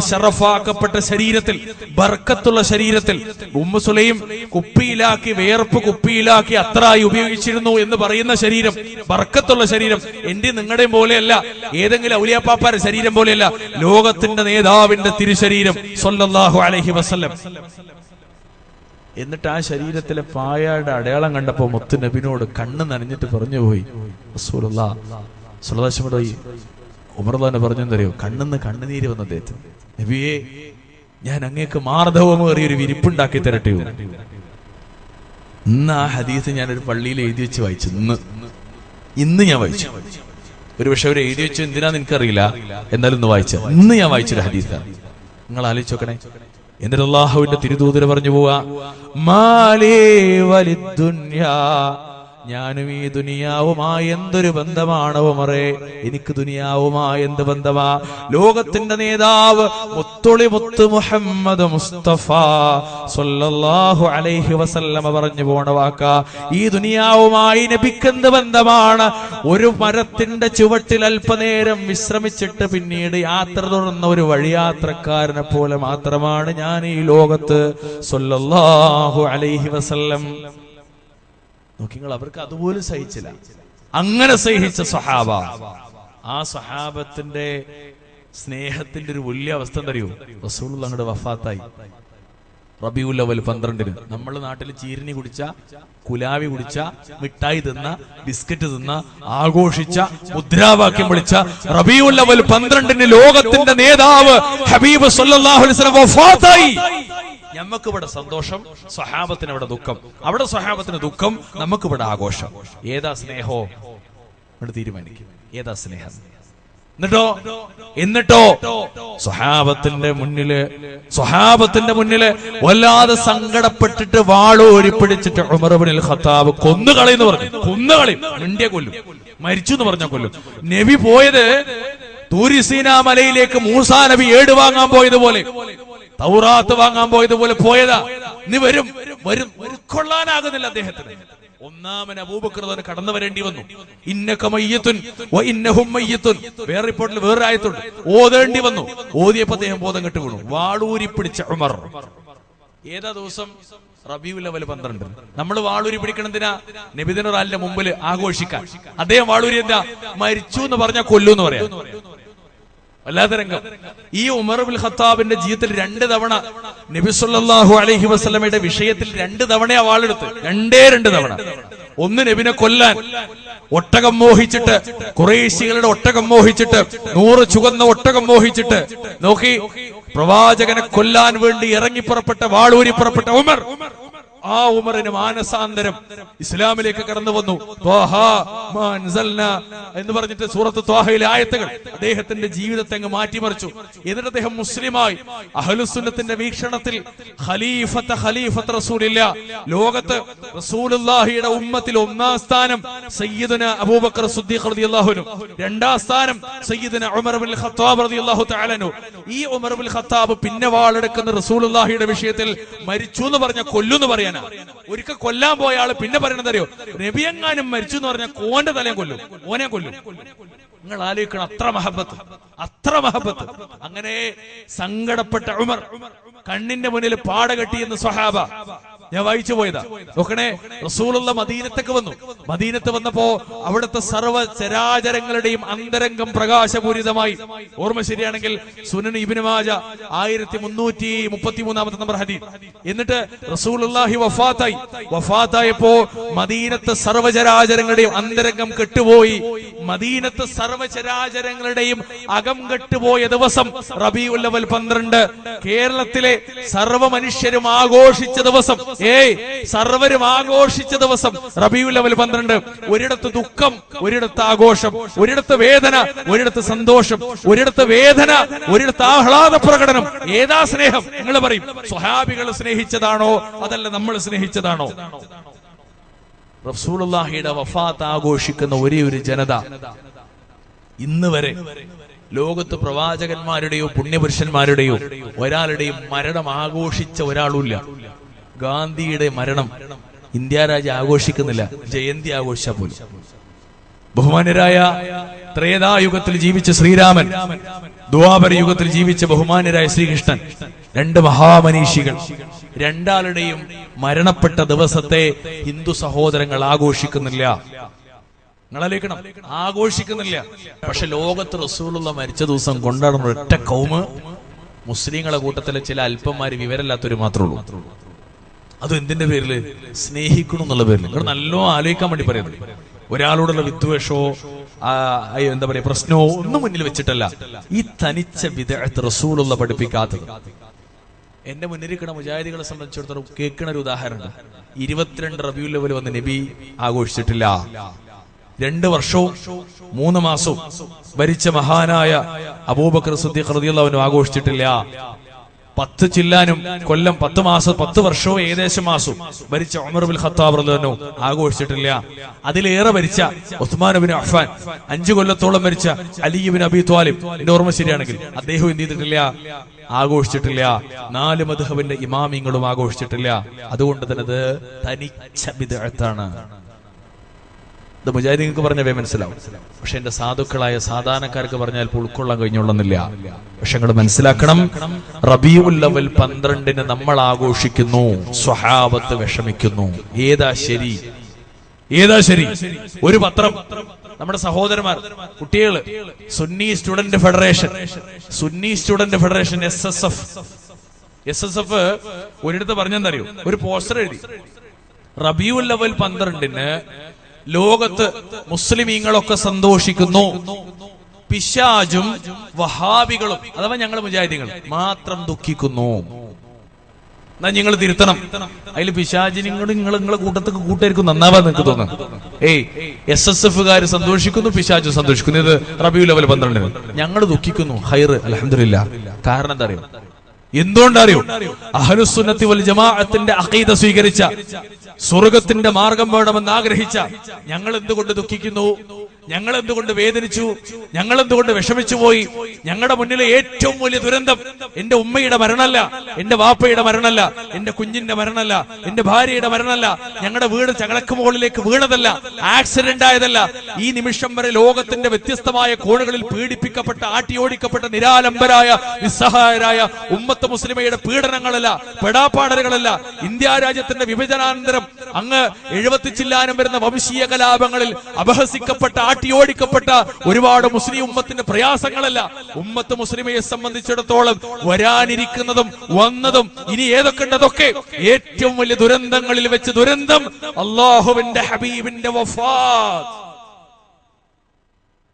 ഷറഫാക്കപ്പെട്ട ശരീരത്തിൽ ബർക്കത്തുള്ള ശരീരത്തിൽ ഉമ്മ സുലൈം കുപ്പിയിലാക്കി വേർപ്പ് കുപ്പിയിലാക്കി അത്രായി ഉപയോഗിച്ചിരുന്നു എന്ന് പറയുന്ന ശരീരം ബർക്കത്തുള്ള ശരീരം എന്റെ നിങ്ങളുടെയും പോലെയല്ല ഏതെങ്കിലും ഔലിയാപ്പാപ്പാരുടെ ശരീരം പോലെയല്ല ലോകത്തിന്റെ നേതാവിന്റെ തിരുശരീരം സൊല്ലാഹു അലഹി വസല്ലം എന്നിട്ട് ആ ശരീരത്തിലെ പായയുടെ അടയാളം കണ്ടപ്പോ മുത്തു നബിനോട് കണ്ണ് നനഞ്ഞിട്ട് പറഞ്ഞു പോയി സുലതാശമോട് പറഞ്ഞെന്നറിയോ തന്നെ പറഞ്ഞെന്തറിയോ കണ്ണെന്ന് കണ്ണുനീര് വന്ന അദ്ദേഹത്തിന് നബിയെ ഞാൻ അങ്ങേക്ക് മാർദ്ദവമേറിയ ഒരു വിരിപ്പുണ്ടാക്കി തരട്ടെ. ഇന്ന് ആ ഹദീസ് ഞാൻ ഒരു പള്ളിയിൽ എഴുതി വെച്ച് വായിച്ചു. ഇന്ന്. ഇന്ന് ഞാൻ വായിച്ചു. ഒരു പക്ഷെ അവർ എഴുതി വെച്ചു എന്തിനാന്ന് എനിക്കറിയില്ല. എന്നാലും ഇന്ന് വായിച്ച ഇന്ന് ഞാൻ വായിച്ചൊരു ഹദീസാണ് നിങ്ങൾ ആലോചിച്ച് നോക്കണേ. എന്നിട്ട് അള്ളാഹുവിന്റെ തിരുതൂതിര പറഞ്ഞു പോവാ മാലേ വലിദ്ദുന്യാ ഞാനും ഈ ദുനിയാവുമായി എന്തൊരു ബന്ധമാണ് ഉമറേ എനിക്ക് ദുനിയാവുമായി എന്ത് ബന്ധമാ? ലോകത്തിന്റെ നേതാവ് മുത്തൊളി മുത്ത് മുഹമ്മദ് മുസ്തഫ സല്ലല്ലാഹു അലൈഹി വസല്ലമ പറഞ്ഞു പോണ വാക്ക. ഈ ദുനിയാവുമായി നബിക്കെന്ത് ബന്ധമാണ്? ഒരു മരത്തിന്റെ ചുവട്ടിൽ അല്പനേരം വിശ്രമിച്ചിട്ട് പിന്നീട് യാത്ര തുടർന്ന ഒരു വഴിയാത്രക്കാരനെ പോലെ മാത്രമാണ് ഞാൻ ഈ ലോകത്ത് സല്ലല്ലാഹു അലൈഹി വസല്ലം നോക്കിങ്ങൾ അവർക്ക് അതുപോലും സഹിച്ചില്ല. അങ്ങനെ സഹിച്ച സ്വഹാബ ആ സ്വഹാബത്തിന്റെ സ്നേഹത്തിന്റെ ഒരു വലിയ അവസ്ഥ എന്തറിയോ റസൂൾ അങ്ങോട്ട് വഫാത്തായി. റബിയുൽ അവൽ പന്ത്രണ്ടിന്. നമ്മളെ നാട്ടിൽ ചീരിനി കുടിച്ച കുലാവി കുടിച്ച മിഠായി തിന്ന ബിസ്ക്കറ്റ് തിന്ന ആഘോഷിച്ച മുദ്രാവാക്യം വിളിച്ച റബിയുൽ അവൽ പന്ത്രണ്ടിന് ലോകത്തിന്റെ നേതാവ് ഹബീബ് വഫാത്തായി. നമുക്ക് ഇവിടെ സന്തോഷം സ്വഹാബത്തിന് ഇവിടെ ദുഃഖം. അവിടെ സ്വഹാബത്തിന് ദുഃഖം നമുക്ക് ഇവിടെ ആഘോഷം. ഏതാ സ്നേഹോ? തീരുമാനിക്കും. ഏതാ സ്നേഹം? എന്നിട്ടോ? എന്നിട്ടോ? സ്വഹാബത്തിന്റെ മുന്നിൽ സ്വഹാബത്തിന്റെ മുന്നിൽ വല്ലാതെ സങ്കടപ്പെട്ടിട്ട് വാളോരി പിടിച്ചിട്ട് ഉമർബിനിൽ ഖത്താബ് കൊന്നുകളയെന്ന് പറഞ്ഞു. കൊന്നുകളി. മിണ്ടിയ കൊല്ലും. മരിച്ചു എന്ന് പറഞ്ഞ കൊല്ലും. നബി പോയത് തൂരിസീന മലയിലേക്ക് മൂസാ നബി ഏട് വാങ്ങാൻ പോയതുപോലെ തൗറാത്ത് വാങ്ങാൻ പോയതുപോലെ പോയതാ. നീ വരും. വരും. കൊള്ളാനാകുന്നില്ല അദ്ദേഹത്തിന്. ഒന്നാമൻ അബൂബക്രതന് കടന്നു വരേണ്ടി വന്നു. ഇന്നക മയ്യത്തുൻ ഇന്നഹും മയ്യത്തുൻ. വേറെ റിപ്പോർട്ടിൽ വേറെ ആയത്തുണ്ട്. ഓതേണ്ടി വന്നു. ഓതിയപ്പോ അദ്ദേഹം ബോധം കെട്ടു വീണു. വാളൂരി പിടിച്ച ഉമർ. ഏതാ ദിവസം? റബിയു ലെവൽ പന്ത്രണ്ട്. നമ്മൾ വാളൂരി പിടിക്കണതിനാ നബിദിന റാലിന്റെ മുമ്പിൽ ആഘോഷിക്കാൻ. അദ്ദേഹം വാളൂരി എന്താ? മരിച്ചു എന്ന് പറഞ്ഞാൽ കൊല്ലു എന്ന് പറയാം. വല്ലാത്ത രംഗം. ഈ ഉമർ ഉമർബുൽ ഖത്താബിന്റെ ജീവിതത്തിൽ രണ്ട് തവണ നബി അലഹി വസ്ലമയുടെ വിഷയത്തിൽ രണ്ട് തവണ വാളെടുത്ത്. രണ്ടേ രണ്ട് തവണ. ഒന്ന് നബിനെ കൊല്ലാൻ ഒട്ടകം മോഹിച്ചിട്ട് കുറേശികളുടെ ഒട്ടകം മോഹിച്ചിട്ട് നൂറ് ചുവന്ന ഒട്ടകം മോഹിച്ചിട്ട് നോക്കി പ്രവാചകനെ കൊല്ലാൻ വേണ്ടി ഇറങ്ങി പുറപ്പെട്ട വാളൂരി പുറപ്പെട്ട ഉമർ. ആ ഉമറിന് മാനസാന്തരം ഇസ്ലാമിലേക്ക് കടന്നു വന്നു. എന്ന് പറഞ്ഞിട്ട് സൂറത്ത് ത്വാഹയിലെ ആയത്തുകൾ അദ്ദേഹത്തിന്റെ ജീവിതത്തെ അങ്ങ് മാറ്റിമറിച്ചു. എന്നിട്ട് അദ്ദേഹം മുസ്ലിമായി അഹ്ലുസുന്നത്തിന്റെ വീക്ഷണത്തിൽ ഖലീഫത്ത് ഖലീഫത്ത് റസൂലില്ല ലോകത്ത് റസൂലുള്ളാഹിയുടെ ഉമ്മത്തിൽ ഒന്നാം സ്ഥാനം സയ്യിദുന അബൂബക്കർ സിദ്ദീഖ് റളിയല്ലാഹു അൻഹു രണ്ടാം സ്ഥാനം സയ്യിദുന ഉമർ ബിൻ ഖത്താബ് റളിയല്ലാഹു തആലനു ഈ ഉമർ ബിൻ ഖത്താബ് പിന്നെ വാളെടുക്കുന്ന റസൂലുള്ളാഹിയുടെ വിഷയത്തിൽ മരിച്ചു എന്ന് പറഞ്ഞ കൊല്ലു എന്ന് പറയാനാ ഒരിക്കൽ കൊല്ലാൻ പോയ ആൾ പിന്നെ പറയണത് അറിയോ? നബിയെങ്ങാനും മരിച്ചു എന്ന് പറഞ്ഞാൽ കോന്റെ തലയും കൊല്ലും. ഓനെ കൊല്ലും. നിങ്ങൾ ആലോചിക്കണം അത്ര മഹബത്ത് അത്ര മഹബത്ത്. അങ്ങനെ സങ്കടപ്പെട്ട ഉമർ കണ്ണിന്റെ മുന്നിൽ പാട കെട്ടിയെന്ന് സ്വഹാബ ഞാൻ വായിച്ചു പോയതാ. നോക്കണേ റസൂലുള്ള മദീനത്തേക്ക് വന്നു. മദീനത്ത് വന്നപ്പോ അവിടുത്തെ സർവ ചരാചരങ്ങളുടെയും അന്തരംഗം പ്രകാശപൂരിതമായി. ഓർമ്മ ശരിയാണെങ്കിൽ സുനൻ ഇബിന് മാജ ആയിരത്തി മുന്നൂറ്റി മുപ്പത്തി മൂന്നാമത്തെ നമ്പർ ഹദീസ് എന്നിട്ട് റസൂലുള്ളാഹി വഫാത്തായി. വഫാത്തായപ്പോ മദീനത്തെ സർവചരാചരങ്ങളുടെയും അന്തരംഗം കെട്ടുപോയി. മദീനത്തെ സർവചരാചരങ്ങളുടെയും അകം കെട്ടുപോയ ദിവസം റബിയുല്ലവൽ പന്ത്രണ്ട്. കേരളത്തിലെ സർവ മനുഷ്യരും ആഘോഷിച്ച ദിവസം ഏയ് സർവരും ആഘോഷിച്ച ദിവസം റബിയുല്ലവൽ പന്ത്രണ്ട്. ഒരിടത്ത് ദുഃഖം ഒരിടത്ത് ആഘോഷം ഒരിടത്ത് വേദന ഒരിടത്ത് സന്തോഷം ഒരിടത്ത് വേദന ഒരിടത്ത് ആഹ്ലാദ പ്രകടനം. ഏതാ സ്നേഹം? നിങ്ങൾ പറയും സ്വഹാബികൾ സ്നേഹിച്ചതാണോ? അതല്ല നമ്മൾ സ്നേഹിച്ചതാണോ? റസൂലുള്ളാഹിയുടെ വഫാത്ത് ആഘോഷിക്കുന്ന ഒരേ ഒരു ജനത ഇന്ന് വരെ ലോകത്ത് പ്രവാചകന്മാരുടെയോ പുണ്യപുരുഷന്മാരുടെയോ ഒരാളുടെയും മരണം ആഘോഷിച്ച ഒരാളുമില്ല ഗാന്ധിയുടെ മരണം ഇന്ത്യ രാജ്യം ആഘോഷിക്കുന്നില്ല. ജയന്തി ആഘോഷിച്ച പോലും. ബഹുമാനരായ ത്രേതായുഗത്തിൽ ജീവിച്ച ശ്രീരാമൻ ദ്വാപര യുഗത്തിൽ ജീവിച്ച ബഹുമാനരായ ശ്രീകൃഷ്ണൻ രണ്ട് മഹാമനീഷികൾ രണ്ടാളുടെയും മരണപ്പെട്ട ദിവസത്തെ ഹിന്ദു സഹോദരങ്ങൾ ആഘോഷിക്കുന്നില്ല. നിങ്ങളാലോചിക്കണം. ആഘോഷിക്കുന്നില്ല. പക്ഷെ ലോകത്ത് റസൂലുള്ള മരിച്ച ദിവസം കൊണ്ടാടുന്ന ഒറ്റ കൗമ് മുസ്ലിങ്ങളെ കൂട്ടത്തിലെ ചില അല്പന്മാര് വിവരമില്ലാത്തവര് മാത്രമേ ഉള്ളൂ. അത് എന്തിന്റെ പേരിൽ? സ്നേഹിക്കണം എന്നുള്ള പേരിൽ നിങ്ങൾ നല്ലോണം ആലോചിക്കാൻ വേണ്ടി പറയുന്നത് ഒരാളോടുള്ള വിദ്വേഷമോ എന്താ പറയാ പ്രശ്നമോ ഒന്നും മുന്നിൽ വെച്ചിട്ടല്ല. ഈ തനിച്ച വിദഗ്ധ റസൂലുള്ള പഠിപ്പിക്കാത്തത്. എന്റെ മുന്നിരിക്കണ മുജാഹിദികളെ സംബന്ധിച്ചിടത്തോളം കേൾക്കണ ഒരു ഉദാഹരണം. ഇരുപത്തിരണ്ട് റബ്യൂ ലെവൽ വന്ന് നബി ആഘോഷിച്ചിട്ടില്ല. രണ്ട് വർഷവും മൂന്ന് മാസവും ഭരിച്ച മഹാനായ അബൂബക്കർ സുദ്ദീഖ് റളിയല്ലാഹു ആഘോഷിച്ചിട്ടില്ല. പത്ത് ചില്ലാനും കൊല്ലം പത്ത് മാസം പത്ത് വർഷവും ഏകദേശം മാസവും ഭരിച്ച ഉമർ ബിൻ ഖത്താബ് റളിയല്ലാഹു ആഘോഷിച്ചിട്ടില്ല. അതിലേറെ ഭരിച്ച ഉസ്മാൻ ബിൻ അഫ്ഫാൻ അഞ്ചു കൊല്ലത്തോളം ഭരിച്ച അലിബിൻ അബി ത്വാലിം എന്റെ ഓർമ്മ ശരിയാണെങ്കിൽ അദ്ദേഹം എന്ത് ചെയ്തിട്ടില്ല? ആഘോഷിച്ചിട്ടില്ല. നാല് മധുഹബിന്റെ ഇമാമിങ്ങളും ആഘോഷിച്ചിട്ടില്ല. അതുകൊണ്ട് തന്നെ അത് തനിച്ച ബിദഅത്താണ്. ഇത് മുജാഹിദീങ്ങൾക്ക് പറഞ്ഞവേ മനസ്സിലാവും. പക്ഷെ എന്റെ സാധുക്കളായ സാധാരണക്കാർക്ക് പറഞ്ഞാൽ ഉൾക്കൊള്ളാൻ കഴിഞ്ഞോളുന്നില്ല പക്ഷെ നിങ്ങൾ മനസ്സിലാക്കണം റബിയുൽ ലവൽ പന്ത്രണ്ടിന് നമ്മൾ ആഘോഷിക്കുന്നു സ്വഹാബത്ത് വിഷമിക്കുന്നു. ഏതാ ശരി? ഏതാ ശരി? ഒരു പത്രം. നമ്മുടെ സഹോദരന്മാർ കുട്ടികൾ Sunni student federation Sunni student federation S S F S S F ഒരിടത്ത് പറഞ്ഞെന്നറിയോ ഒരു പോസ്റ്റർ എഴുതി. റബിയുൽ ലവൽ പന്ത്രണ്ടിന് ലോകത്ത് മുസ്ലിമീങ്ങളൊക്കെ സന്തോഷിക്കുന്നു. പിശാജും വഹാബികളും അഥവാ ഞങ്ങൾ മുജാഹിദികൾ മാത്രം ദുഃഖിക്കുന്നു. എന്നാ നിങ്ങൾ തിരുത്തണം. അതിൽ പിശാചിനിങ്ങൾ നിങ്ങൾ നിങ്ങളെ കൂട്ടത്തേക്ക് കൂട്ടായിരിക്കും നന്നാവാ നിങ്ങൾക്ക് തോന്നുന്നു ഏയ് എസ് എസ് എഫുകാർ സന്തോഷിക്കുന്നു പിശാജു സന്തോഷിക്കുന്നു. ഇത് റബിയു ലെവൽ പന്ത്രണ്ടിന്. ഞങ്ങൾ ദുഃഖിക്കുന്നു. ഹൈർ അലഹമില്ല കാരണം എന്താ അറിയോ? എന്തുകൊണ്ടറിയോ? അഹലുസുന്നത്തി വൽ ജമാഅത്തിന്റെ അഖീദ സ്വീകരിച്ച സ്വർഗത്തിന്റെ മാർഗം വേണമെന്ന് ആഗ്രഹിച്ച ഞങ്ങൾ എന്തുകൊണ്ട് ദുഃഖിക്കുന്നു? ഞങ്ങൾ എന്തുകൊണ്ട് വേദനിച്ചു? ഞങ്ങൾ എന്തുകൊണ്ട് വിഷമിച്ചു പോയി? ഞങ്ങളുടെ മുന്നിലെ ഏറ്റവും വലിയ ദുരന്തം എന്റെ ഉമ്മയുടെ മരണമല്ല എന്റെ വാപ്പയുടെ മരണമല്ല എന്റെ കുഞ്ഞിന്റെ മരണമല്ല എന്റെ ഭാര്യയുടെ മരണമല്ല ഞങ്ങളുടെ വീട് ചകളക്ക് മുകളിലേക്ക് വീണതല്ല ആക്സിഡന്റ് ആയതല്ല. ഈ നിമിഷം വരെ ലോകത്തിന്റെ വ്യത്യസ്തമായ കോണുകളിൽ പീഡിപ്പിക്കപ്പെട്ട ആട്ടിയോടിക്കപ്പെട്ട നിരാലംബരായ നിസ്സഹായരായ ഉമ്മത്ത് മുസ്ലിമയുടെ പീഡനങ്ങളല്ല പെടാപ്പാടലുകളല്ല. ഇന്ത്യ രാജ്യത്തിന്റെ വിഭജനാനന്തരം അങ്ങ് എഴുപത്തി ചില്ലാനം വരുന്ന വംശീയ കലാപങ്ങളിൽ അപഹസിക്കപ്പെട്ട ആട്ടിയോടിക്കപ്പെട്ട ഒരുപാട് മുസ്ലിം ഉമ്മത്തിന്റെ പ്രയാസങ്ങളല്ല. ഉമ്മത്ത് മുസ്ലിമയെ സംബന്ധിച്ചിടത്തോളം വരാനിരിക്കുന്നതും വന്നതും ഇനി ഏതൊക്കെ ഉണ്ടതൊക്കെ ഏറ്റവും വലിയ ദുരന്തങ്ങളിൽ വെച്ച് ദുരന്തം അള്ളാഹുവിന്റെ ഹബീബിന്റെ വഫാ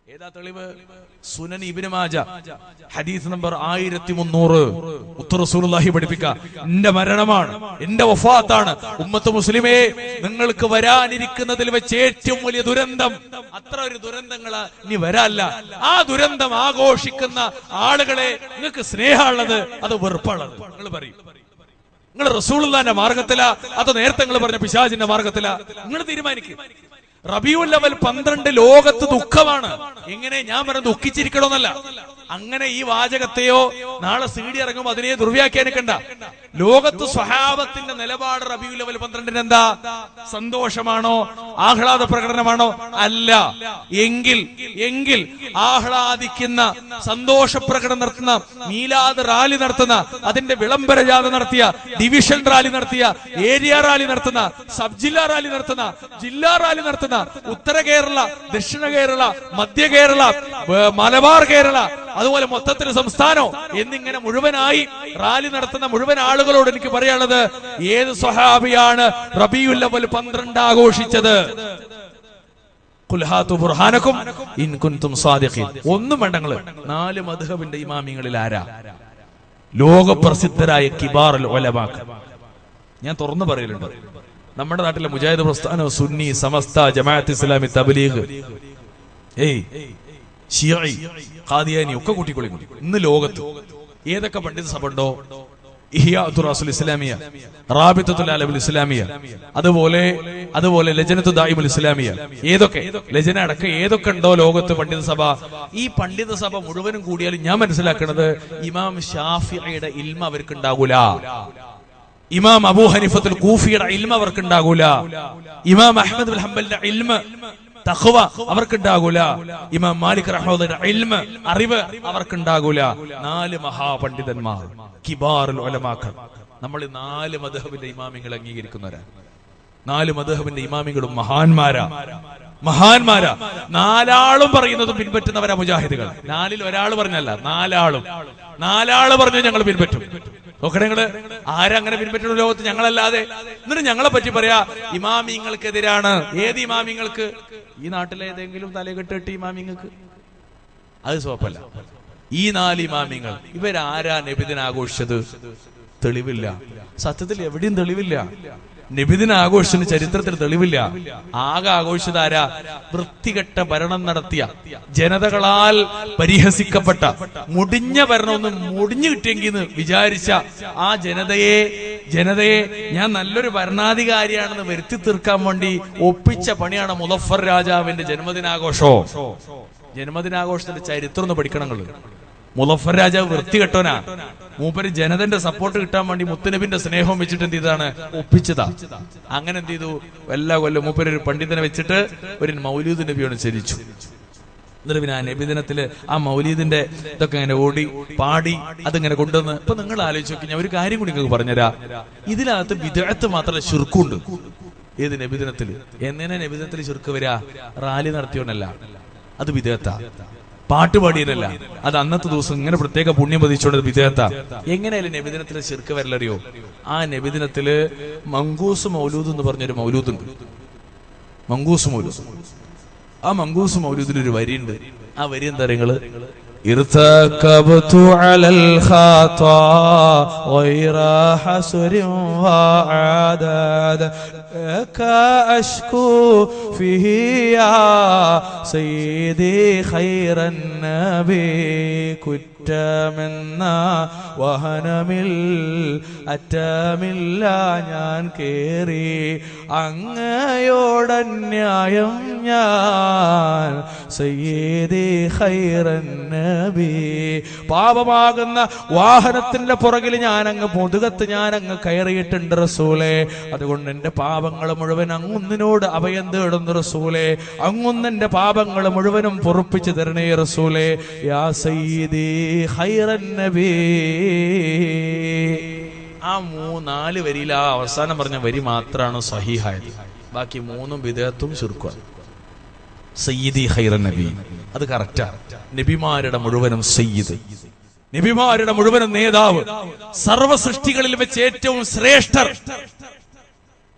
ഏതാ തെളിവ്? സുനൻ ഇബ്നു മാജ. ഹദീസ് നമ്പർ ആയിരത്തി മുന്നൂറ് ഉത്തറസൂലി പഠിപ്പിക്ക. എന്റെ മരണമാണ്. എന്റെ വഫാത്താണ്. ഉമ്മത്ത് മുസ്ലിമേ നിങ്ങൾക്ക് വരാനിരിക്കുന്നതിൽ വെച്ച് ഏറ്റവും വലിയ ദുരന്തം. അത്ര ഒരു ദുരന്തങ്ങൾ ഇനി വരാല്ല ആ ദുരന്തം ആഘോഷിക്കുന്ന ആളുകളെ നിങ്ങൾക്ക് സ്നേഹമുള്ളത് അത് വെറുപ്പുള്ളത് നിങ്ങൾ പറയും. നിങ്ങൾ റസൂൾ മാർഗത്തിലാ? അത് നേരത്തെ നിങ്ങൾ പറഞ്ഞ പിശാജിന്റെ മാർഗത്തിലാ? നിങ്ങൾ തീരുമാനിക്കും. റബിയുൽ ലെവൽ പന്ത്രണ്ട് ലോകത്ത് ദുഃഖമാണ്. എങ്ങനെ ഞാൻ പറഞ്ഞു ദുഃഖിച്ചിരിക്കണമെന്നല്ല അങ്ങനെ ഈ വാചകത്തെയോ നാളെ സി ഡി ഇറങ്ങുമ്പോൾ അതിനെ ദുർവ്യാഖ്യാനിക്കണ്ട ലോകത്ത് സ്വഹാബത്തിന്റെ നിലപാട് റബിയുൽ ലെവൽ പന്ത്രണ്ടിന് എന്താ? സന്തോഷമാണോ? ആഹ്ലാദ പ്രകടനമാണോ? അല്ല. എങ്കിൽ എങ്കിൽ ആഹ്ലാദിക്കുന്ന സന്തോഷ പ്രകടനം നടത്തുന്ന മീലാദ് റാലി നടത്തുന്ന അതിന്റെ വിളംബര ജാഥ നടത്തിയ ഡിവിഷൻ റാലി നടത്തിയ ഏരിയ റാലി നടത്തുന്ന സബ് ജില്ലാ റാലി നടത്തുന്ന ജില്ലാ റാലി നടത്തുന്ന ഉത്തര കേരള ദക്ഷിണ കേരള മധ്യ കേരള മലബാർ കേരള അതുപോലെ മൊത്തത്തിൽ സംസ്ഥാനോ എന്നിങ്ങനെ മുഴുവനായി റാലി നടത്തുന്ന മുഴുവൻ ആളുകളോട് എനിക്ക് പറയാനുള്ളത് ഏത് സ്വഹാബിയാണ് റബിയുല്ലവൽ പന്ത്രണ്ട് ആഘോഷിച്ചത്? ബുർഹാനക്കും ഇൻ കുൻതും സാദിഖീൻ. ഒന്നും വേണ്ടങ്ങൾ നാല് മധുഹബിന്റെ ഇമാമിങ്ങളിൽ ആരാ? ലോകപ്രസിദ്ധരായ കിബാറുൽ ഉലമാക്കൾ ഞാൻ തുറന്നു പറയലുണ്ട്. നമ്മുടെ നാട്ടിലെ മുജാഹിദ് പ്രസ്ഥാനം സുന്നി സമസ്ത ജമാഅത്ത് ഇസ്ലാമി തബലീഗ്. ഏയ് ഷിയഈ ഖാദിയാനി ഒക്കെ കൂട്ടിക്കൊള്ളി ഇന്ന് ലോകത്ത് ഏതൊക്കെ പണ്ഡിത സഭ ഉണ്ടോ ഇഹിയാസുൽ ഇസ്ലാമിയ റാബിത്തുൽ അലബുൽ ഇസ്ലാമിയ അതുപോലെ അതുപോലെ ലജനത്തു ദായിമുൽ ഇസ്ലാമിയ ഏതൊക്കെ? ലജന അടക്കം ഏതൊക്കെ ഉണ്ടോ ലോകത്ത് പണ്ഡിത സഭ? ഈ പണ്ഡിത സഭ മുഴുവനും കൂടിയാലും ഞാൻ മനസ്സിലാക്കുന്നത് ഇമാം ഷാഫിയുടെ ഇൽമ അവർക്ക് ഉണ്ടാകൂല ഇമാം അബൂ ഹനിഫത്തുൽ കൂഫിയുടെ ഇൽമ അവർക്ക് ഉണ്ടാകൂല ഇമാം അഹമ്മദ് ഹംബലിന്റെ ഇൽമ തഖ്വ അവർക്കുണ്ടാകൂല. ഇമാം മാലിക് റഹ്മത്തുള്ളാഹിയുടെ ഇൽമ അറിവ് അവർക്കുണ്ടാകൂല. നാല് മഹാപണ്ഡിതന്മാർ കിബാറുൽ ഉലമാക്കൾ. നമ്മൾ നാല് മദ്ഹബിന്റെ ഇമാമിങ്ങൾ അംഗീകരിക്കുന്നവരാ. നാല് മദ്ഹബിന്റെ ഇമാമികളും മഹാന്മാരാ. മഹാന്മാരാ. നാലാളും പറയുന്നത് പിൻപറ്റുന്നവരാ മുജാഹിദുകൾ. നാലിൽ ഒരാൾ പറഞ്ഞല്ല നാലാളും. നാലാൾ പറഞ്ഞു ഞങ്ങൾ പിൻപറ്റും. നോക്കണേ നിങ്ങൾ. ആരങ്ങനെ പിൻപറ്റുന്ന ലോകത്ത് ഞങ്ങളല്ലാതെ? എന്നിട്ട് ഞങ്ങളെ പറ്റി പറയാ ഇമാമിങ്ങൾക്കെതിരാണ്. ഏത് ഇമാമിങ്ങൾക്ക്? ഈ നാട്ടിലെ ഏതെങ്കിലും തലകെട്ടിട്ട് ഇമാമിങ്ങൾക്ക്? അത് സോപ്പല്ല. ഈ നാല് ഇമാമിങ്ങൾ ഇവരാരാ നബിദിനാഘോഷിച്ചത്? തെളിവില്ല. സത്യത്തിൽ എവിടെയും തെളിവില്ല. നബിദിന ആഘോഷത്തിന് ചരിത്രത്തിൽ തെളിവില്ല. ആകെ ആഘോഷിതാര വൃത്തികെട്ട ഭരണം നടത്തിയ ജനതകളാൽ പരിഹസിക്കപ്പെട്ട മുടിഞ്ഞ ഭരണം മുടിഞ്ഞു കിട്ടിയെങ്കിൽ വിചാരിച്ച ആ ജനതയെ ജനതയെ ഞാൻ നല്ലൊരു ഭരണാധികാരിയാണെന്ന് വരുത്തി തീർക്കാൻ വേണ്ടി ഒപ്പിച്ച പണിയാണ് മുലഫർ രാജാവിന്റെ ജന്മദിനാഘോഷോ. ജന്മദിനാഘോഷത്തിന്റെ ചരിത്രം ഒന്ന് പഠിക്കണം മുലഫർ രാജാവ് വൃത്തികെട്ടോനാ മൂപ്പര് ജനതന്റെ സപ്പോർട്ട് കിട്ടാൻ വേണ്ടി മുത്തുനബിന്റെ സ്നേഹം വെച്ചിട്ട് എന്ത് ചെയ്താണ് ഒപ്പിച്ചതാ. അങ്ങനെ എന്ത് ചെയ്തു? എല്ലാ കൊല്ലം മൂപ്പര് ഒരു പണ്ഡിതനെ വെച്ചിട്ട് ഒരു മൗലൂദ് നബിയോട് ചരിച്ചു. എന്നിട്ട് പിന്നെ ആ നബിദിനത്തിൽ ആ മൗലീദിന്റെ ഇതൊക്കെ ഇങ്ങനെ ഓടി പാടി അതിങ്ങനെ കൊണ്ടുവന്ന്. ഇപ്പൊ നിങ്ങൾ ആലോചിച്ച് നോക്കി ഞാൻ ഒരു കാര്യം കൂടി നിങ്ങൾക്ക് പറഞ്ഞുതരാ. ഇതിനകത്ത് വിദഗ്ധ മാത്രമല്ല ചുരുക്കുണ്ട് ഏത് നബിദിനത്തിൽ എങ്ങനെ നബിദിനത്തിൽ ചുരുക്ക് വരാ? റാലി നടത്തിയോണ്ടല്ല. അത് വിദേഹത്ത പാട്ട് അത് അന്നത്തെ ദിവസം ഇങ്ങനെ പ്രത്യേക പുണ്യം പതിച്ചുകൊണ്ട് വിദേഹത്ത എങ്ങനെയായാലും നബിദിനത്തിൽ ചെറുക്ക് വരലറിയോ? ആ നബിദിനത്തിൽ മങ്കൂസ് മൗലൂദ് എന്ന് പറഞ്ഞൊരു മൗലൂദ് ഉണ്ട് മങ്കൂസ് മൗലൂദ്. ആ മങ്കൂസ് മൗലൂദിന് ഒരു വരിയുണ്ട്. ആ വരി എന്താ നിങ്ങൾ? ارتكبت على الخطا غير حسر وعداد كأشكو فيه يا سيدي خير النبي കുറ്റമെന്ന വഹനമിൽ അറ്റമില്ല ഞാൻ കേറി അങ്ങയോടന്യായം ഞാൻ സയ്യേദി ഖൈറൻ നബി. പാപമാകുന്ന വാഹനത്തിന്റെ പുറകിൽ ഞാൻ അങ്ങ് മുതുകത്ത് ഞാൻ അങ്ങ് കയറിയിട്ടുണ്ട് റസൂലെ. അതുകൊണ്ട് എന്റെ പാപങ്ങൾ മുഴുവൻ അങ്ങൊന്നിനോട് അഭയം തേടുന്നു റസൂലെ. അങ്ങൊന്നെന്റെ പാപങ്ങൾ മുഴുവനും പൊറുപ്പിച്ചു തരണേ റസൂലെ. യാ സയ്യിദേ ഖൈറൻ നബി. ആ മൂന്നാൽ വരിയിൽ ആ അവസാനം പറഞ്ഞ വരി മാത്രമാണ് സഹിഹായത്. ബാക്കി മൂന്നും വിദേഹത്തും ചുരുക്കുക. സയ്യിദി ഖൈറ നബി. അത് കറക്റ്റാ. നബിമാരുടെ മുഴുവനും സയ്യിദ്. നബിമാരുടെ മുഴുവനും നേതാവ്. സർവ സൃഷ്ടികളിൽ വെച്ച് ഏറ്റവും ശ്രേഷ്ഠർ.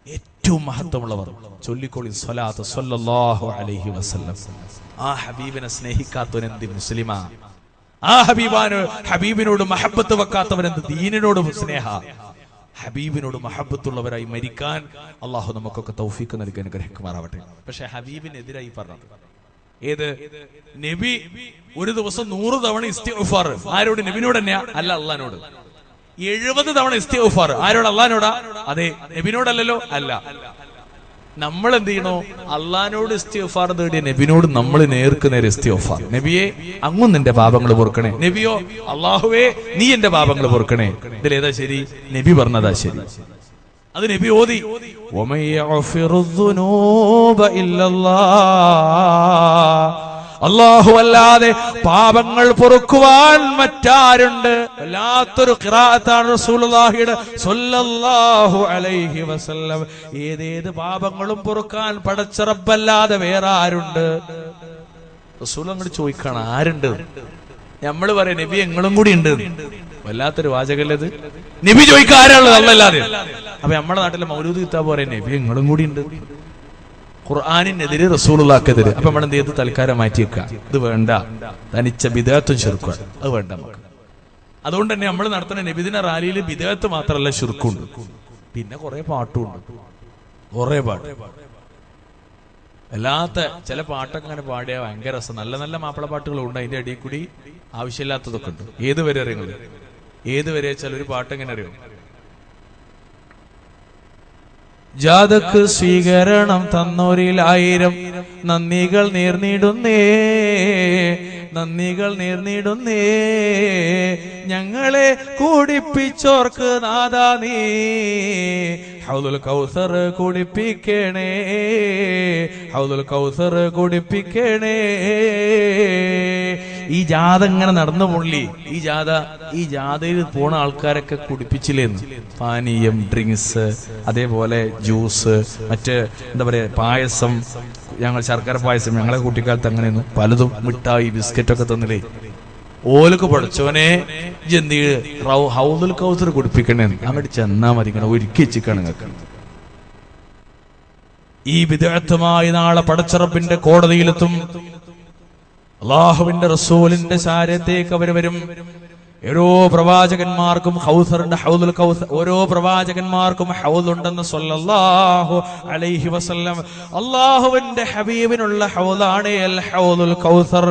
ഏറ്റവും മഹത്വമുള്ളവർ. ചൊല്ലിക്കോളി സ്വലാത്ത് സ്വല്ലല്ലാഹു അലൈഹി വസല്ലം. ആ ഹബീബിനെ സ്നേഹിക്കാത്തവൻ എന്ത് മുസ്ലിമാ? ആ ഹബീബാന് ഹബീബിനോട് മഹബത്ത് വെക്കാത്തവൻ എന്ത്? ദീനിനോട് സ്നേഹ? ഹബീബിനോട് മഹബത്തുള്ളവരായി മരിക്കാൻ അള്ളാഹു നമുക്കൊക്കെ തൗഫീക്ക് നൽകാൻ ഗ്രഹിക്കുമാറാവട്ടെ പക്ഷെ ഹബീബിനെതിരായി പറഞ്ഞത്. ഏത്? നബി ഒരു ദിവസം നൂറ് തവണ ഇസ്തിഫാർ ആരോട്? നബിനോട് തന്നെയാ? അല്ല അള്ളഹാനോട്. എഴുപത് തവണ ഇസ്തിഫാർ ആരോട്? അള്ളഹാനോടാ? അതെ നബിനോടല്ലല്ലോ? അല്ല. നമ്മൾ എന്ത് ചെയ്യണോ അള്ളഹാനോട് ഇസ്തിഫാർ തേടിയ നബിനോട് നമ്മൾ നേർക്ക് നേരെ ഇസ്തിഫാർ നബിയെ അങ്ങും നിന്റെ പാപങ്ങൾ പൊറുക്കണേ. നബിയോ അള്ളാഹുവേ നീ എന്റെ പാപങ്ങൾ പൊറുക്കണേ. ഇതിലേതാ ശരി? നബി പറഞ്ഞതാ ശരി. അത് നബി ഓതി. ഒമയ്യ അള്ളാഹു അല്ലാതെ പാപങ്ങൾ പൊറുക്കുവാൻ മറ്റാരുണ്ട്? വല്ലാത്തൊരു കിറാത്താണ് അലൈഹി വസല്ലം. ഏതേത് പാപങ്ങളും പൊറുക്കാൻ പടച്ച റബ്ബല്ലാതെ വേറെ ആരുണ്ട്? റസൂൽ അങ്ങോട്ട് ചോദിക്കാണ് ആരുണ്ട്? നമ്മൾ പറയാം നബി എങ്ങളും കൂടി ഉണ്ട്. വല്ലാത്തൊരു വാചകല്ലത് നബി ചോദിക്കാരുള്ളത് അല്ലല്ലാതെ അപ്പൊ നമ്മുടെ നാട്ടിലെ മൗലൂദ് കിത്താബ് പറയാം നബി എങ്ങളും കൂടി ഉണ്ട്. ഖുർആാനിനെതിരെ റസൂലുള്ളാക്കെതിരെ. അപ്പൊ നമ്മൾ എന്ത് ചെയ്ത് തൽക്കാലം മാറ്റി വെക്കുക ഇത് വേണ്ട. തനിച്ച ബിദാത്തും ചെറുക്കുക അത് വേണ്ട നമുക്ക്. അതുകൊണ്ട് തന്നെ നമ്മൾ നടത്തുന്ന നബിദിന റാലിയിൽ ബിദാത്ത് മാത്രമല്ല ചുരുക്കുണ്ട് പിന്നെ കുറെ പാട്ടുമുണ്ട്. കുറെ പാട്ട്. അല്ലാത്ത ചില പാട്ടൊക്കെ അങ്ങനെ പാടിയ ഭയങ്കര രസം. നല്ല നല്ല മാപ്പിള പാട്ടുകളും ഉണ്ട് അതിന്റെ അടിയിൽ കൂടി ആവശ്യമില്ലാത്തതൊക്കെ ഉണ്ട്. ഏത് വരെ അറിയുന്നത്? ഏത് വരെ വെച്ചാൽ ഒരു പാട്ട് എങ്ങനെ അറിയും? ജാതക്ക് സ്വീകരണം തന്നോരിലായിരം നന്ദികൾ നേർന്നിടുന്നേ. നന്ദികൾ നേർന്നിടുന്നേ. ഞങ്ങളെ കൂടിപ്പിച്ചോർക്ക് നാദാ നീ. ഹൗദുൽ കൗസർ കുടിപ്പിക്കണേ. ഹൗദുൽ കൗസർ കുടിപ്പിക്കണേ. ഈ ജാഥ ഇങ്ങനെ നടന്നു മുള്ളി ഈ ജാഥ ഈ ജാഥയിൽ പോണ ആൾക്കാരൊക്കെ കുടിപ്പിച്ചില്ലേന്ന് പാനീയം ഡ്രിങ്ക്സ് അതേപോലെ ജ്യൂസ് മറ്റ് എന്താ പറയാ പായസം ഞങ്ങൾ ശർക്കര പായസം ഞങ്ങളെ കുട്ടിക്കാലത്ത് അങ്ങനെയൊന്നും പലതും മിഠായി ബിസ്ക്കറ്റൊക്കെ തന്നില്ലേ? ഓലക്ക് പഠിച്ചോനെ ജന്തി ഹൗദുൽ കൗസർ കുടിപ്പിക്കണേ അങ്ങോട്ട് ചെന്നാ മതി ഇങ്ങനെ ഒരുക്കി വെച്ചിക്കാണ് നിങ്ങൾക്ക്. ഈ വിദഗ്ധമായി നാളെ പടച്ചറപ്പിന്റെ കോടതിയിലെത്തും. അള്ളാഹുവിന്റെ റസൂലിന്റെ ശാരത്തേക്ക് അവർ വരും. ഓരോ പ്രവാചകന്മാർക്കും ഹൗസറിന്റെ ഹൗദുൽ കൗസർ ഓരോ പ്രവാചകന്മാർക്കും ഹൗദുണ്ടെന്ന് സ്വല്ലല്ലാഹു അലൈഹി വസല്ലം. അള്ളാഹുവിന്റെ ഹബീബിനുള്ള ഹൗദാണ് അൽ ഹൗദുൽ കൗസർ.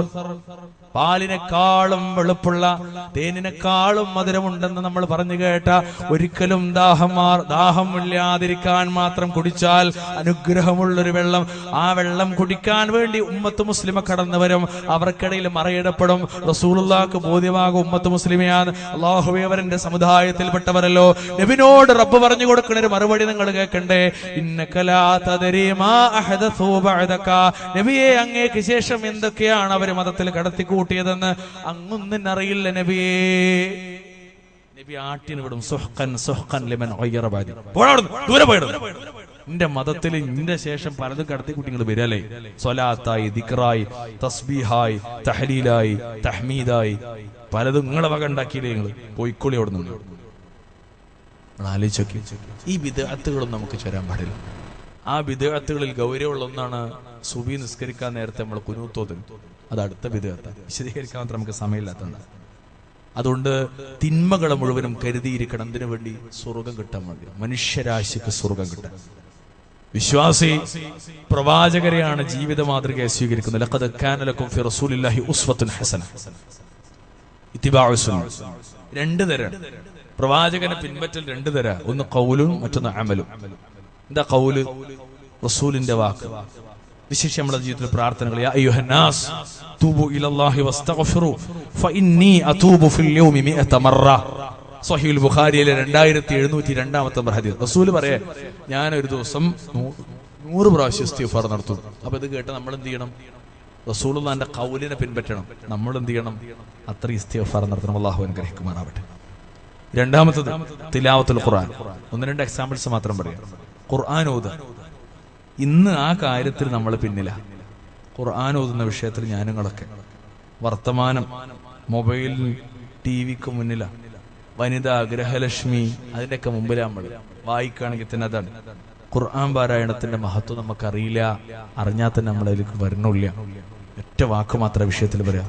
പാലിനെക്കാളും വെളുപ്പുള്ള തേനിനെക്കാളും മധുരമുണ്ടെന്ന് നമ്മൾ പറഞ്ഞു കേട്ട ഒരിക്കലും ദാഹമാർ ദാഹമില്ലാതിരിക്കാൻ മാത്രം കുടിച്ചാൽ അനുഗ്രഹമുള്ളൊരു വെള്ളം. ആ വെള്ളം കുടിക്കാൻ വേണ്ടി ഉമ്മത്ത് മുസ്ലിമ കടന്നു വരും. അവർക്കിടയിൽ മറയിടപ്പെടും. റസൂലുള്ളാക്ക് ബോധ്യമാകും ഉമ്മത്ത് മുസ്ലിമയാണ്. അള്ളാഹുവെ അവരെന്റെ സമുദായത്തിൽപ്പെട്ടവരല്ലോ. നബിനോട് റബ്ബ് പറഞ്ഞു കൊടുക്കുന്ന ഒരു മറുപടി നിങ്ങൾ കേൾക്കണ്ടേ? ഇന്നക്കലാ തദരീ അഹദസൂ ബഅദക. നബിയെ അങ്ങേക്ക് ശേഷം എന്തൊക്കെയാണ് അവർ മതത്തിൽ കടത്തിക്കൂട്ടിയതെന്ന് അങ്ങൊന്നും അറിയില്ല നബിയേ. നബി ആട്ടിനിവിടും സുഹ്ഖൻ സുഹ്ഖൻ ലിമൻ ഒയ്യറബാദി ദൂരെ പോയിടും നിന്റെ മതത്തിൽ നിന്റെ ശേഷം പലതും കടത്തി കുട്ടികൾ വരല്ലേ സൊലാത്തായി ദിക്റായി തസ്ബീഹായി തഹലീലായി തഹ്മീദായി പലതും നിങ്ങളെ വക ഉണ്ടാക്കിയില്ലേ നിങ്ങൾ പോയിക്കോളി അവിടെ നിന്ന് ആലോചിച്ചോക്കി ഈ വിദഗ്ധകളൊന്നും നമുക്ക് ചേരാൻ പാടില്ല. ആ വിദഗ്ധകളിൽ ഗൗരവമുള്ള ഒന്നാണ് സുബി നിസ്കരിക്കാൻ നേരത്തെ നമ്മൾ കുനൂത്തോതൽ അത് അടുത്ത വിദഗ്ധ വിശദീകരിക്കാൻ മാത്രം നമുക്ക് സമയമില്ലാത്തതാണ് അതുകൊണ്ട് തിന്മകളെ മുഴുവനും കരുതിയിരിക്കണം. എന്തിനു വേണ്ടി? സ്വർഗം കിട്ടാൻ വേണ്ടി. മനുഷ്യരാശിക്ക് സ്വർഗം കിട്ടാൻ. വിശ്വാസി പ്രവാചകരെയാണ് ജീവിത മാതൃകയെ സ്വീകരിക്കുന്നത്. ലഖദ് കാന ഫി റസൂലില്ലാഹി ഉസ്വത്തുൻ ഹസന. രണ്ട് തരം. പ്രവാചകനെ പിൻപറ്റൽ രണ്ട് തരം. ഒന്ന് കൗലും മറ്റൊന്ന് അമലും. എന്താ കൗൽ റസൂലിന്റെ വാക്ക്. വിശേഷം നമ്മുടെ ജീവിതത്തിൽ പ്രാർത്ഥനകൾ യാ അയ്യുഹന്നാസ് തൂബു ഇലല്ലാഹി വസ്തഗ്ഫിറു ഫഇന്നി അതൂബു ഫിൽ യൗമി മിഅത മറ. സ്വഹീൽ ബുഖാരിയിലെ രണ്ടായിരത്തി എഴുന്നൂറ്റി രണ്ടാമത്തെ ഹദീസ് റസൂൽ പറയേ ഞാൻ ഒരു ദിവസം നൂറ് പ്രാവശ്യം ഇസ്തിഗ്ഫാർ നടത്തും. അപ്പൊ ഇത് കേട്ട് നമ്മൾ എന്ത് ചെയ്യണം റസൂലുള്ളാന്റെ കൗലിനെ പിൻപറ്റണം. നമ്മൾ എന്ത് ചെയ്യണം? അത്ര ഇസ്തിഗ്ഫാർ നടത്തണം. അള്ളാഹു അനുഗ്രഹിക്കുമാറാവട്ടെ. രണ്ടാമത്തത് തിലാവത്തുൽ ഖുർആൻ. ഒന്ന് രണ്ട് എക്സാമ്പിൾസ് മാത്രം പറയാം. ഖുർആൻ ഓത ഇന്ന് ആ കാര്യത്തിൽ നമ്മൾ പിന്നില ഖുർആൻ ഓതുന്ന വിഷയത്തിൽ ഞാനുങ്ങളൊക്കെ വർത്തമാനം മൊബൈൽ ടി വിക്ക് മുന്നില വനിത ഗ്രഹലക്ഷ്മി അതിന്റെയൊക്കെ മുമ്പിലാ നമ്മൾ വായിക്കുകയാണെങ്കിൽ തന്നെ അതാണ് ഖുർആൻ പാരായണത്തിന്റെ മഹത്വം നമുക്കറിയില്ല അറിഞ്ഞാൽ തന്നെ നമ്മൾ അതിലേക്ക് വരണില്ല ഒറ്റ വാക്ക് മാത്രം വിഷയത്തിൽ പറയാം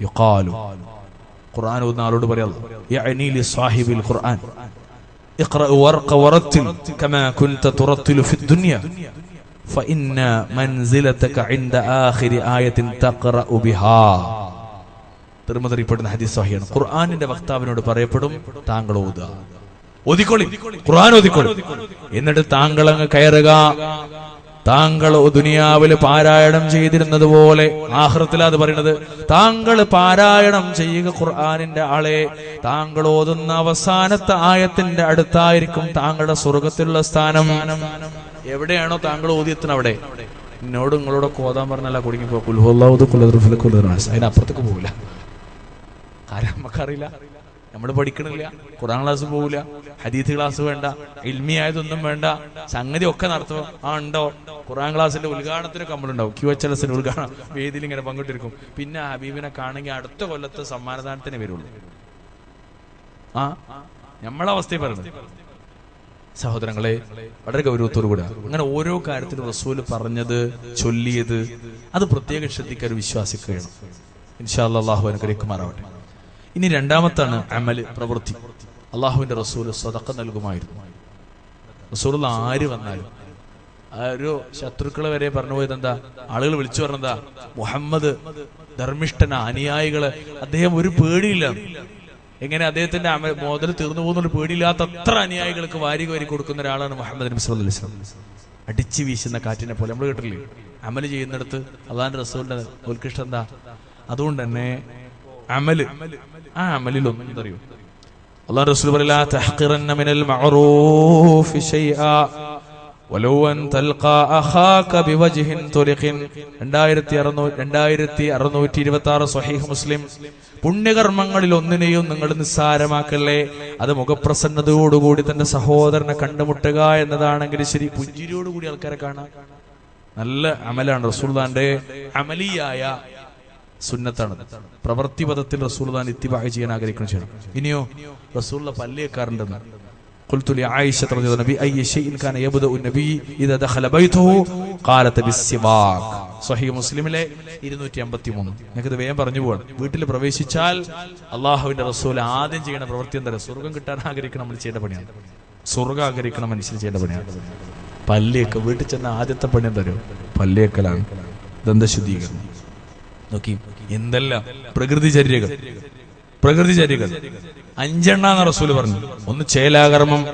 യുക്കാലു ഖുർആൻ ഓതുന്ന ആളോട് പറയാം യഅനി ലി സാഹിബിൽ ഖുർആൻ اقرأ ورق ورتل كما كنت ترتل في الدنيا തിരുമതറിയപ്പെടുന്ന ഹദീസ് വഹിയാണ് ഖുർആാനിന്റെ വക്താവിനോട് പറയപ്പെടും താങ്കൾ ഓതുക ഒതുക്കൊള്ളി ഖുർആൻ ഒതുക്കൊള്ളി എന്നിട്ട് താങ്കൾ അങ്ങ് കയറുക. താങ്കൾ ദുനിയാവിൽ പാരായണം ചെയ്തിരുന്നത് പോലെ. ആഹൃത്തിലാ അത് പറയുന്നത് താങ്കൾ പാരായണം ചെയ്യുക ഖുർആാനിന്റെ ആളെ. താങ്കൾ ഓതുന്ന അവസാനത്തെ ആയത്തിന്റെ അടുത്തായിരിക്കും താങ്കളുടെ സ്വർഗത്തിലുള്ള സ്ഥാനം. എവിടെയാണോ താങ്കൾ ഓതിയെത്തുന്നത് അവിടെ? എന്നോട് നിങ്ങളോടൊക്കെ ഓതാൻ പറഞ്ഞല്ല കുടുങ്ങിപ്പോ കുലദ്രാസ് അതിനപ്പുറത്തേക്ക് പോകില്ല കാര്യം നമുക്കറിയില്ല. നമ്മൾ പഠിക്കണില്ല ഖുറാൻ ക്ലാസ് പോകില്ല ഹദീത്ത് ക്ലാസ് വേണ്ട ഇൽമിയായതൊന്നും വേണ്ട സംഗതി ഒക്കെ നടത്തുക ആ ഉണ്ടോ? ഖുറാൻ ക്ലാസ്സിന്റെ ഉദ്ഘാടനത്തിനൊക്കെ നമ്മളുണ്ടാവും ക്യു എച്ച് എൽ എസിന്റെ ഉദ്ഘാടനം. വേദിയിൽ ഇങ്ങനെ പങ്കിട്ടിരിക്കും. പിന്നെ ഹബീബിനെ കാണണമെങ്കിൽ അടുത്ത കൊല്ലത്തെ സമ്മാനദാനത്തിന് വരുള്ളൂ. ആ? നമ്മളെ അവസ്ഥയെ പറയുന്നത്. സഹോദരങ്ങളെ വളരെ ഗൗരവത്തോടു കൂടെ അങ്ങനെ ഓരോ കാര്യത്തിലും റസൂൽ പറഞ്ഞത് ചൊല്ലിയത് അത് പ്രത്യേകം ശ്രദ്ധിക്കാൻ വിശ്വാസിക്കുകയാണ് അള്ളാഹു അനുഗ്രഹിക്കുമാറാവട്ടെ. ഇനി രണ്ടാമത്താണ് അമൽ പ്രവൃത്തി. അള്ളാഹുവിന്റെ റസൂൽ സ്വതക്ക നൽകുമായിരുന്നു. റസൂലുള്ള ആര് വന്നാലും. ഒരു ശത്രുക്കളെ വരെ പറഞ്ഞു പോയത് എന്താ ആളുകൾ വിളിച്ചു പറഞ്ഞതാ മുഹമ്മദ് ധർമ്മിഷ്ഠന അനുയായികൾ. അദ്ദേഹം ഒരു പേടിയില്ല. എങ്ങനെ അദ്ദേഹത്തിന്റെ അമ മോതൽ തീർന്നു പോകുന്നൊരു പേടിയില്ലാത്ത അത്ര അനുയായികൾക്ക് വാരി വാരി കൊടുക്കുന്ന ഒരാളാണ് മുഹമ്മദ് നബി അലൈഹി അടിച്ചു വീശുന്ന കാറ്റിനെ പോലെ നമ്മൾ കേട്ടില്ലേ? അമൽ ചെയ്യുന്നിടത്ത് അള്ളാഹാന്റെ റസൂലിന്റെ ഉത്കൃഷ്ടം എന്താ? അതുകൊണ്ട് തന്നെ അമൽ. ആ അമലിൽ ഒന്നും എന്തറിയോ? അള്ളാഹു റസൂൽ പറയില്ല തഹ്ഖിറന്ന മിനൽ മഅറൂഫി ശൈആ. അൻ തൽഖാ അഖാക ബിവജ്ഹിൻ തുലിഖിൻ 2600 2626 സ്വഹീഹ് മുസ്ലിം. പുണ്യകർമ്മങ്ങളിൽ ഒന്നിനെയും നിങ്ങൾ നിസ്സാരമാക്കല്ലേ? അത് മുഖപ്രസന്നതയോടുകൂടി തന്റെ സഹോദരനെ കണ്ടുമുട്ടുക എന്നതാണെങ്കിൽ ശരി പുഞ്ചിരിയോടുകൂടി ആൾക്കാരെ കാണാം. നല്ല അമലാണ് റസൂൽദാന്റെ അമലിയായ സുന്നത്താണ് പ്രവൃത്തി പദത്തിൽ റസൂൽദാൻ ഇത്തിബാഹ് ചെയ്യാൻ ആഗ്രഹിക്കണം ചെയ്യണം ഇനിയോ റസൂള്ള പല്ലിയക്കാറുണ്ടെന്ന് قلت لعائشة رضي الله عنها بأي شيء كان يبدأ النبي إذا دخل بيته قالت بالسواك صحيح മുസ്ലിമിലെ ഇരുന്നൂറ്റി അമ്പത്തി മൂന്ന് നിങ്ങൾക്കിത് വേഗം പറഞ്ഞു പോകണം വീട്ടിൽ പ്രവേശിച്ചാൽ അള്ളാഹുവിന്റെ റസൂൽ ആദ്യം ചെയ്യുന്ന പ്രവൃത്തി എന്താ സ്വർഗം കിട്ടാൻ ആഗ്രഹിക്കണം നമ്മൾ ചെയ്യേണ്ട പണിയാണ് സ്വർഗം ആഗ്രഹിക്കണം മനുഷ്യൻ ചെയ്യേണ്ട പണിയാണ് പല്ലിയൊക്കെ വീട്ടിൽ ചെന്ന ആദ്യത്തെ പണി എന്താ പല്ലിയക്കലാണ് ദന്തശുദ്ധീകരണം നോക്കി എന്തെല്ലാം? പ്രകൃതിചര്യകൾ. പ്രകൃതിചര്യകൾ. അഞ്ചെണ്ണാന്ന് റസൂൽ പറഞ്ഞു. ഒന്ന് ചേലാകർമ്മം.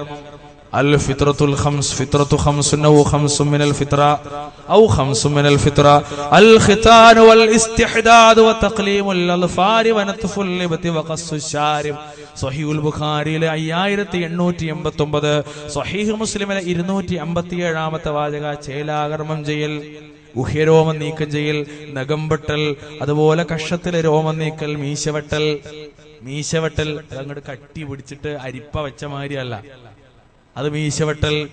അൽ ഫിത്രത്തുൽ ഖംസ്. ഫിത്രത്തു ഖംസുൻ ഔ ഖംസും മിനൽ ഫിത്ര. ഔ ഖംസും മിനൽ ഫിത്ര. അൽ ഖിതാൻ വൽ ഇസ്തിഹ്ദാദ് വ തഖ്ലീമുൽ അൽഫാരി വ നത്ഫുൽ ലിബതി വ ഖസ്സു ശാരിം സ്വഹീഹുൽ ബുഖാരിയിലെ 5889 സ്വഹീഹ് മുസ്ലിമിലെ 257ാമത്തെ വാചക ചേലാകർമ്മം ചെയ്യൽ. ഗുഹ്യരോമം നീക്കം ചെയ്യൽ നഖംപെട്ടൽ അതുപോലെ കഷത്തിലെ രോമം നീക്കൽ മീശവെട്ടൽ. മീശവെട്ടൽ അതങ്ങോട്ട് കട്ടി പിടിച്ചിട്ട് അരിപ്പ വെച്ച മാതിരിയല്ല. അത് മീശവെട്ടൽ.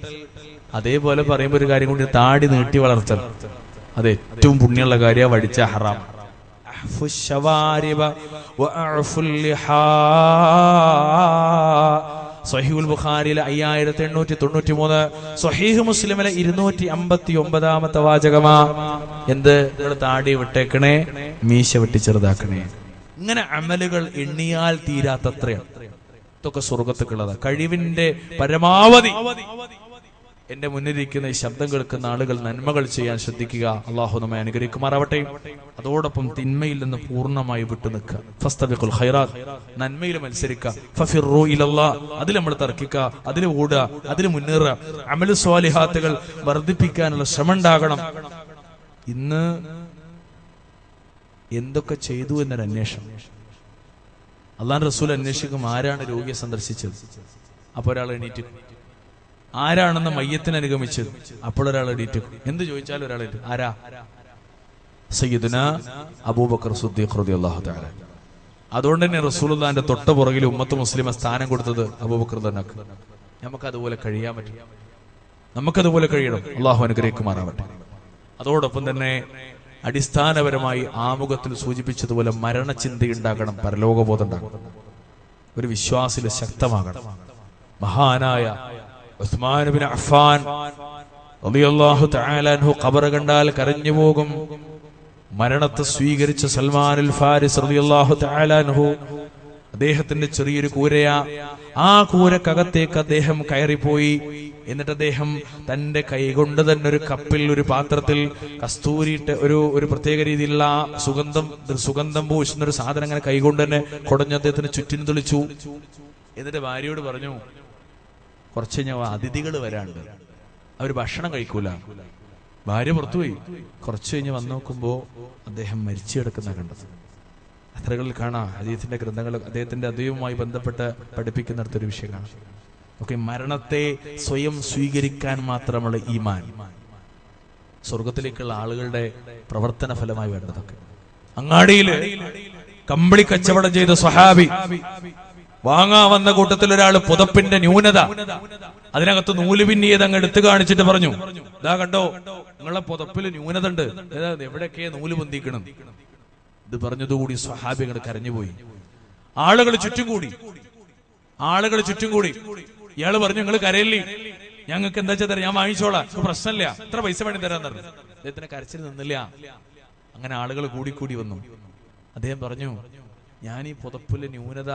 അതേപോലെ പറയുമ്പോ ഒരു കാര്യം കൂടി താടി നീട്ടി വളർത്തൽ. അത് ഏറ്റവും പുണ്യമുള്ള കാര്യമാണ് വടിച്ച ഹറാം. അഹ്ഫു വഅഅഫുൽ ലിഹാ. സഹീഹുൽ ബുഖാരിയിലെ അയ്യായിരത്തി എണ്ണൂറ്റി തൊണ്ണൂറ്റി മൂന്ന് സഹീഹ് മുസ്ലിമിലെ ഇരുന്നൂറ്റി അമ്പത്തി ഒമ്പതാമത്തെ വാചകമാ. എന്ത്? താടി വിട്ടേക്കണേ മീശ വെട്ടി ചെറുതാക്കണേ. ഇങ്ങനെ അമലുകൾ എണ്ണിയാൽ തീരാത്തത്രയാണ് ഇതൊക്കെ സ്വർഗത്തുക്കുള്ളതാണ് കഴിവിന്റെ പരമാവധി. എന്റെ മുന്നിലിരിക്കുന്ന ഈ ശബ്ദം കേൾക്കുന്ന ആളുകൾ നന്മകൾ ചെയ്യാൻ ശ്രദ്ധിക്കുക. അള്ളാഹു നമ്മെ അനുഗ്രഹിക്കുമാറാവട്ടെ. അതോടൊപ്പം തിന്മയിൽ നിന്ന് പൂർണമായി വിട്ടു നിൽക്കുക. നന്മയിൽ മത്സരിക്കുക. അതിൽ നമ്മൾ തർക്കിക്കുക. അതിൽ ഓടുക. അതിൽ മുന്നേറുക. അമലു സ്വാലിഹാത്തുകൾ വർദ്ധിപ്പിക്കാനുള്ള ശ്രമം ഉണ്ടാകണം ഇന്ന് എന്തൊക്കെ ചെയ്തു എന്നൊരു അന്വേഷണം. അള്ളാൻ റസൂൽ അന്വേഷിക്കും ആരാണ് രോഗിയെ സന്ദർശിച്ചത്? അപ്പൊ ഒരാൾ എണീറ്റ് ആരാണെന്ന് മയ്യത്തിന് അനുഗമിച്ചത് അപ്പോഴൊരാൾ എണീറ്റ് എന്ത് ചോദിച്ചാലും ഒരാൾ. ആരാ? സയ്യിദുന അബൂബക്കർ സുദ്ദീഖ് റളിയല്ലാഹു തആല. അതുകൊണ്ട് തന്നെ റസൂലുള്ളാന്റെ തൊട്ട പുറകിൽ ഉമ്മത്ത് മുസ്ലിമെ സ്ഥാനം കൊടുത്തത് അബൂബക്കർ തന്നെ. നമുക്ക് അതുപോലെ കഴിയാൻ പറ്റും. നമുക്കതുപോലെ കഴിയണം. അള്ളാഹു അനുഗ്രഹിക്കുമാറാവട്ടെ. അതോടൊപ്പം തന്നെ അടിസ്ഥാനപരമായി ആമുഖത്തിൽ സൂചിപ്പിച്ചതുപോലെ മരണചിന്തയുണ്ടാകണം പരലോകബോധം ഉണ്ടാകണം. ഒരു വിശ്വാസിൽ ശക്തമാകണം. മഹാനായ ഉസ്മാൻ അഫാൻ റളിയല്ലാഹു തആല അൻഹു ഖബർ കണ്ടാൽ കരഞ്ഞു പോകും. മരണത്തെ സ്വീകരിച്ച സൽമാനുൽ ഫാരിസ് റളിയല്ലാഹു തആല അൻഹു അദ്ദേഹത്തിന്റെ ചെറിയൊരു കൂരയാ. ആ കൂരക്കകത്തേക്ക് അദ്ദേഹം കയറിപ്പോയി. എന്നിട്ട് അദ്ദേഹം തന്റെ കൈകൊണ്ട് തന്നെ ഒരു കപ്പിൽ ഒരു പാത്രത്തിൽ കസ്തൂരിയിട്ട് ഒരു ഒരു പ്രത്യേക രീതിയിലുള്ള സുഗന്ധം സുഗന്ധം പൂശുന്ന ഒരു സാധനം അങ്ങനെ കൈകൊണ്ട് തന്നെ കുടഞ്ഞ് അദ്ദേഹത്തിന് ചുറ്റിനും തെളിച്ചു. എന്നിട്ട് ഭാര്യയോട് പറഞ്ഞു കുറച്ച് കഴിഞ്ഞാൽ അതിഥികൾ വരാണ്ട്. അവർ ഭക്ഷണം കഴിക്കൂല. ഭാര്യ പുറത്തുപോയി. കുറച്ച് കഴിഞ്ഞ് വന്നു നോക്കുമ്പോ അദ്ദേഹം മരിച്ചു കിടക്കുന്ന കണ്ടത്. അത്രകളിൽ കാണാം അദ്ദേഹത്തിന്റെ ഗ്രന്ഥങ്ങൾ അദ്ദേഹത്തിന്റെ അദ്ദേഹവുമായി ബന്ധപ്പെട്ട് പഠിപ്പിക്കുന്നിടത്തൊരു വിഷയം കാണാം. ഓക്കെ മരണത്തെ സ്വയം സ്വീകരിക്കാൻ മാത്രമുള്ള ഈമാൻ. സ്വർഗത്തിലേക്കുള്ള ആളുകളുടെ പ്രവർത്തന ഫലമായി വേണ്ടതൊക്കെ. അങ്ങാടിയിൽ കമ്പിളി കച്ചവടം ചെയ്ത സ്വഹാബി വാങ്ങാ വന്ന കൂട്ടത്തിൽ ഒരാൾ പുതപ്പിന്റെ ന്യൂനത. അതിനകത്ത് നൂൽ പിന്നിയത് അങ്ങ് എടുത്തു കാണിച്ചിട്ട് പറഞ്ഞു ഇതാ കണ്ടോ നിങ്ങളെ പുതപ്പിൽ ന്യൂനത ഉണ്ട് എവിടെയൊക്കെ നൂൽ പൊന്തിക്കണം ഇത് പറഞ്ഞതുകൂടി സ്വഹാബികൾ കരഞ്ഞുപോയി. ആളുകൾ ചുറ്റും കൂടി. ആളുകൾ ചുറ്റും കൂടി. ഇയാൾ പറഞ്ഞു നിങ്ങൾ കരയില്ലേ? ഞങ്ങൾക്ക് എന്താ വെച്ചാൽ ഞാൻ വാങ്ങിച്ചോളാം. പ്രശ്നമില്ല. എത്ര പൈസ വേണ്ടി തരാൻ പറഞ്ഞു. അദ്ദേഹത്തിന് കരച്ചിൽ നിന്നില്ല. അങ്ങനെ ആളുകൾ കൂടിക്കൂടി കൂടി വന്നു. അദ്ദേഹം പറഞ്ഞു ഞാൻ ഈ പുതപ്പിലെ ന്യൂനത